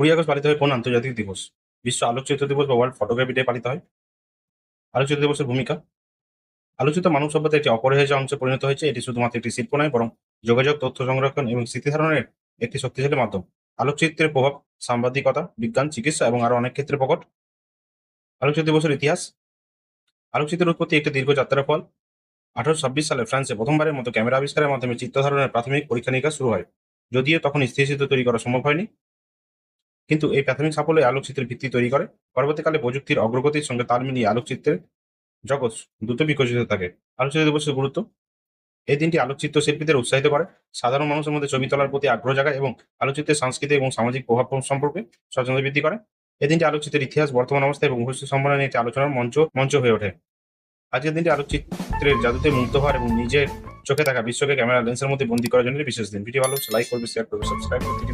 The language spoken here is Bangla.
কুড়ি আগস্ট পালিত হয় কোন আন্তর্জাতিক দিবস? বিশ্ব আলোকচিত্র দিবস বা ওয়ার্ল্ড ফটোগ্রাফি ডে পালিত হয়। আলোকচিত্র দিবসের ভূমিকা? আলোচিত মানব সভ্যতা একটি অপরিহার্য অংশে পরিণত হয়েছে। এটি শুধুমাত্র একটি শিল্প নয়, বরং যোগাযোগ, তথ্য সংরক্ষণ এবং স্মৃতি ধারণের একটি শক্তিশালী মাধ্যম। আলোকচিত্রের প্রভাব, সাংবাদিকতা, বিজ্ঞান, চিকিৎসা এবং আরও অনেক ক্ষেত্রে প্রকট। আলোকচিত্র দিবসের ইতিহাস? আলোকচিত্রের উৎপত্তি একটি দীর্ঘ যাত্রার ফল। আঠারোশো ছাব্বিশ সালে ফ্রান্সে প্রথমবারের মতো ক্যামেরা আবিষ্কারের মাধ্যমে চিত্র ধারণের প্রাথমিক পরীক্ষা নিরীক্ষা শুরু হয়। যদিও তখন চিত্র তৈরি করা সম্ভব হয়নি। কিন্তু এই প্রাথমিক সাফল্যে আলোকচিত্রের ভিত্তি তৈরি করে। পরবর্তীকালে প্রযুক্তির অগ্রগতির সঙ্গে তাল মিলিয়ে আলোকচিত্রের জগৎ দ্রুত বিকশিত থাকে। আলোকচিত্র দিবসের গুরুত্ব? এই দিনটি আলোকচিত্র শিল্পীদের উৎসাহিত করে, সাধারণ মানুষের মধ্যে ছবি তোলার প্রতি আগ্রহ জাগায় এবং আলোকচিত্রের সাংস্কৃতিক এবং সামাজিক প্রভাব সম্পর্কে সচেতনতা বৃদ্ধি করে। এই দিনটি আলোকচিত্রের ইতিহাস, বর্তমান অবস্থা এবং ভবিষ্যৎ সম্ভাবনা নিয়ে একটি আলোচনার মঞ্চ মঞ্চ হয়ে ওঠে। আজকের দিনটি আলোকচিত্রের জাদুতে মুগ্ধ হওয়ার এবং নিজের চোখে থাকা বিশ্বকে ক্যামেরা লেন্সের মধ্যে বন্দী করার জন্য বিশেষ দিন। ভিডিও ভালো লাইক করবে শেয়ার করবে সাবস্ক্রাইব করবে